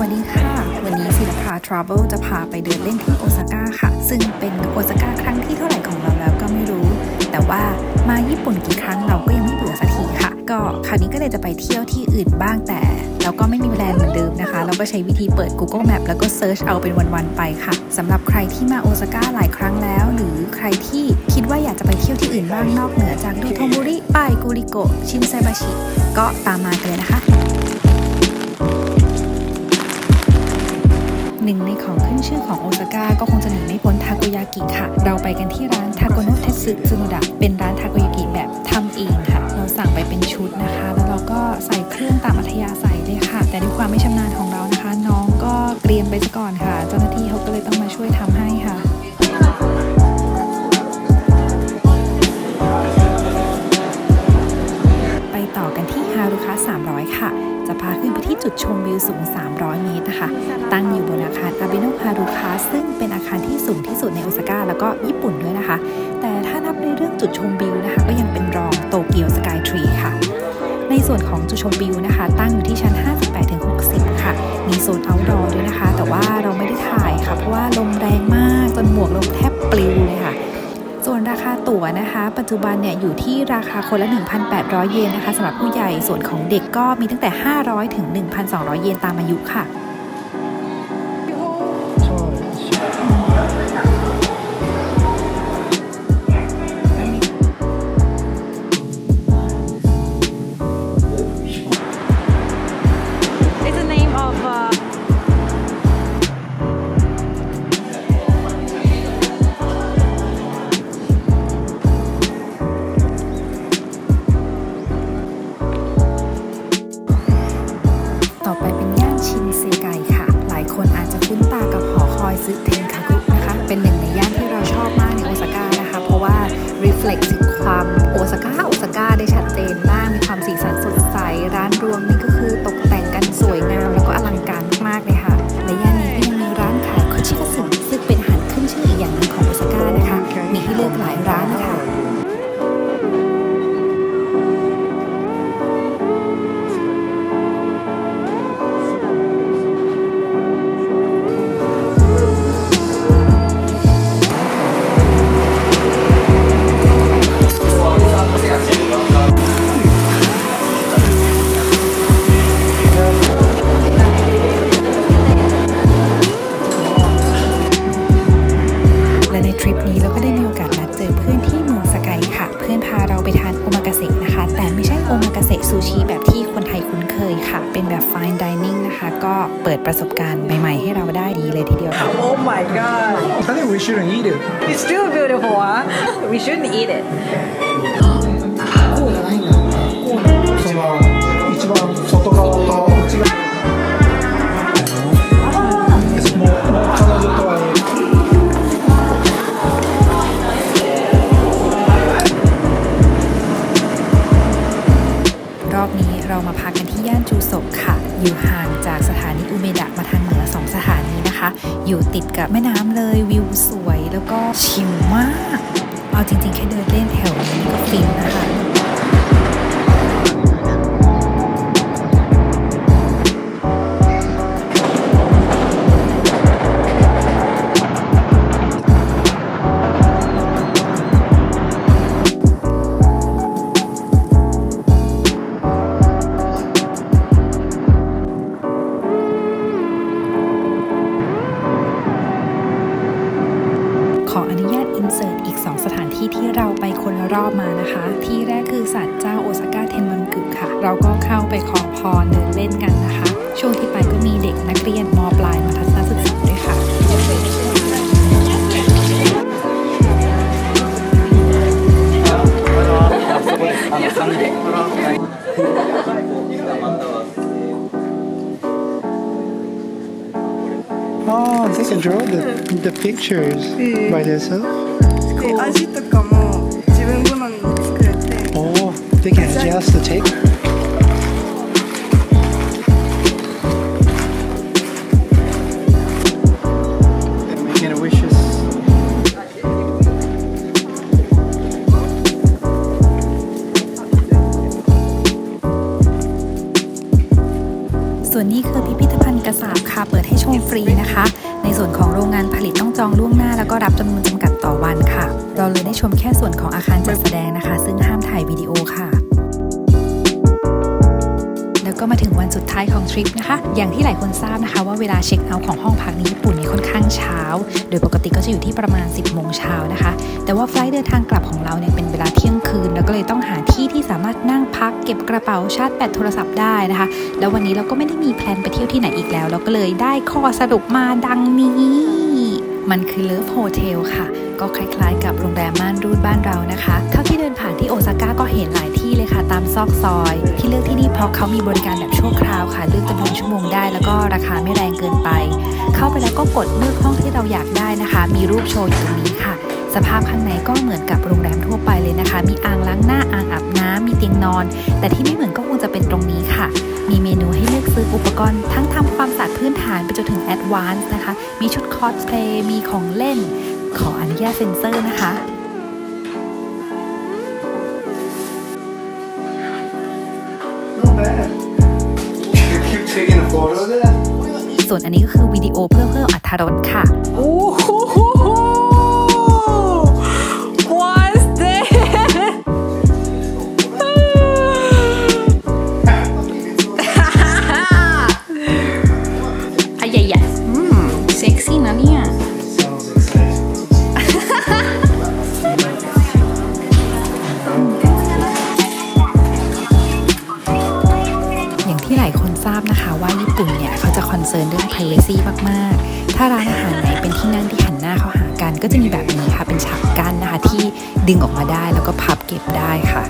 วัสดีค่ะ วันนี้ศิลปาทราเวลจะพาไปเดินเล่นที่โอซาก้าค่ะ ซึ่งเป็นโอซาก้าครั้งที่เท่าไหร่ของเราแล้วก็ไม่รู้ แต่ว่ามาญี่ปุ่นกี่ครั้งเราก็ยังไม่เบื่อสักทีค่ะ ก็คราวนี้ก็เลยจะไปเที่ยวที่อื่นบ้างแต่เราก็ไม่มีแบรนเหมือนเดิมนะคะ เราก็ใช้วิธีเปิด Google Map แล้วก็เซิร์ชเอาเป็นวันๆไปค่ะสำหรับใครที่มาโอซาก้าหลายครั้งแล้ว หรือใครที่คิดว่าอยากจะไปเที่ยวที่อื่นบ้างนอกเหนือจากดูโทบุริไปกุริโกะชินไซบาชิก็ตามมากันเลยนะคะ หนึ่งในของขึ้นชื่อของโอซาก้าก็คงจะหนีไม่พ้นทาโกยากิค่ะ เราไปกันที่ร้านทาโกโนเทสึซึโนดะเป็นร้านทาโกยากิแบบทำเองค่ะ เราสั่งไปเป็นชุดนะคะ แล้วเราก็ใส่เครื่องตามอัธยาศัยเลยค่ะ แต่ด้วยความไม่ชำนาญของเรานะคะ น้องก็เตรียมไปซะก่อนค่ะ เจ้าหน้าที่เขาก็เลยต้องมาช่วยทำให้ค่ะไปต่อกันที่ฮารุคะ300 ค่ะ จะพาขึ้นไปที่จุดชมวิวสูง 300 เมตรนะคะ ฮารุคะซึ่งเป็นอาคารที่สูงที่สุดในโอซาก้าแล้วก็ญี่ปุ่นด้วยนะคะ แต่ถ้านับในเรื่องจุดชมวิวนะคะ ก็ยังเป็นรองโตเกียวสกายทรีค่ะ ในส่วนของจุดชมวิวนะคะ ตั้งอยู่ที่ชั้น 58-60 ค่ะ มีโซน outdoor ด้วยนะคะ แต่ว่าเราไม่ได้ถ่ายค่ะ เพราะว่าลมแรงมากจนหมวกเราแทบปลิวเลยค่ะส่วนราคาตั๋วนะคะ ปัจจุบันเนี่ยอยู่ที่ราคาคนละ 1,800 เยนนะคะสำหรับผู้ใหญ่ส่วนของเด็กก็มีตั้งแต่ 500 ถึง 1,200 เยนตามอายุค่ะ ฟล็กถึงความโอซาก้าโอซาก้าได้ชัดเจน เปิดประสบการณ์ใหม่ ๆ ให้เราได้ดีเลยทีเดียวค่ะ Oh my god I think we shouldn't eat it. It's still beautiful huh We shouldn't eat it その一番外側と นที่ย่านจูโซกค่ะ อยู่ห่างจากสถานีอุเมดะมาทางเหนือ2สถานีนะคะ อยู่ติดกับแม่น้ำเลยวิวสวยแล้วก็ชิลมาก เอาจริงๆ แค่เดินเล่นแถวนี้ก็ฟินนะคะ เราก็เข้าไปขอพรเดินเล่นกันนะคะ ช่วงที่ไปก็มีเด็กนักเรียนมปลายมาทัศนศึกษาด้วยค่ะ Oh, they can draw the, the pictures by themselves. で นนี้คือพิพิธภัณฑ์กระสาบค่ะ เปิดให้ชมฟรีนะคะ ในส่วนของโรงงานผลิตต้องจองล่วงหน้า แล้วก็รับจำนวนจำกัดต่อวันค่ะ เราเลยได้ชมแค่ส่วนของอาคารจัดแสดงนะคะ ซึ่งห้ามถ่ายวิดีโอค่ะ แล้วก็มาถึงวันสุดท้ายของทริปนะคะ อย่างที่หลายคนทราบนะคะว่าเวลาเช็คเอาท์ของห้องพักในญี่ปุ่นเนี่ยค่อนข้างเช้า โดยปกติก็จะอยู่ที่ประมาณ 10โมงเช้านะคะ แต่ว่าไฟล์เดินทางกลับของเราเนี่ยเป็นเวลาเที่ยงคืน แล้วก็เลยต้องหาที่ที่สามารถนั่งพักเก็บกระเป๋าชาร์จแบตโทรศัพท์ได้นะคะ แล้ววันนี้เราก็ไม่ได้มีแพลนไปเที่ยวที่ไหนอีกแล้ว เราก็เลยได้ข้อสรุปมาดังนี้ มันคือเลิฟโฮเทลค่ะ ก็คล้ายๆ กับโรงแรมม่านรูดบ้านเรานะคะ เท่าที่เดินผ่านที่โอซาก้าก็เห็นหลายที่เลยค่ะ ตามซอกซอย ที่เลือกที่นี่เพราะเขามีบริการแบบชั่วคราวค่ะ เลือกจำนวนชั่วโมงได้ แล้วก็ราคาไม่แรงเกินไป เข้าไปแล้วก็กดเลือกห้องที่เราอยากได้นะคะ มีรูปโชว์อยู่ตรงนี้ค่ะสภาพข้างในก็เหมือนกับโรงแรมทั่วไปเลยนะคะ มีอ่างล้างหน้า อ่างอาบน้ำมีเตียงนอน แต่ที่ไม่เหมือนก็คงจะเป็นตรงนี้ค่ะ มีเมนูให้เลือกซื้ออุปกรณ์ ทั้งทำความสะอาดพื้นฐานไปจนถึงแอดวานซ์นะคะ มีชุดคอสเพลย์ มีของเล่น ขออนุญาตเซ็นเซอร์นะคะ Not bad. You keep taking a photo of that? ส่วนอันนี้ก็คือวิดีโอเพื่อเพิ่มอรรถรสค่ะ What's อย่างที่หลายคนทราบนะคะว่าญี่ปุ่นเนี่ยเขาจะคอนเซิร์นเรื่อง privacy มาก ๆ ถ้าร้านอาหารไหนเป็นที่นั่งที่หันหน้าเข้าหากัน ก็จะมีแบบนี้ค่ะ เป็นฉากกั้นนะคะที่ดึงออกมาได้แล้วก็พับเก็บได้ค่ะ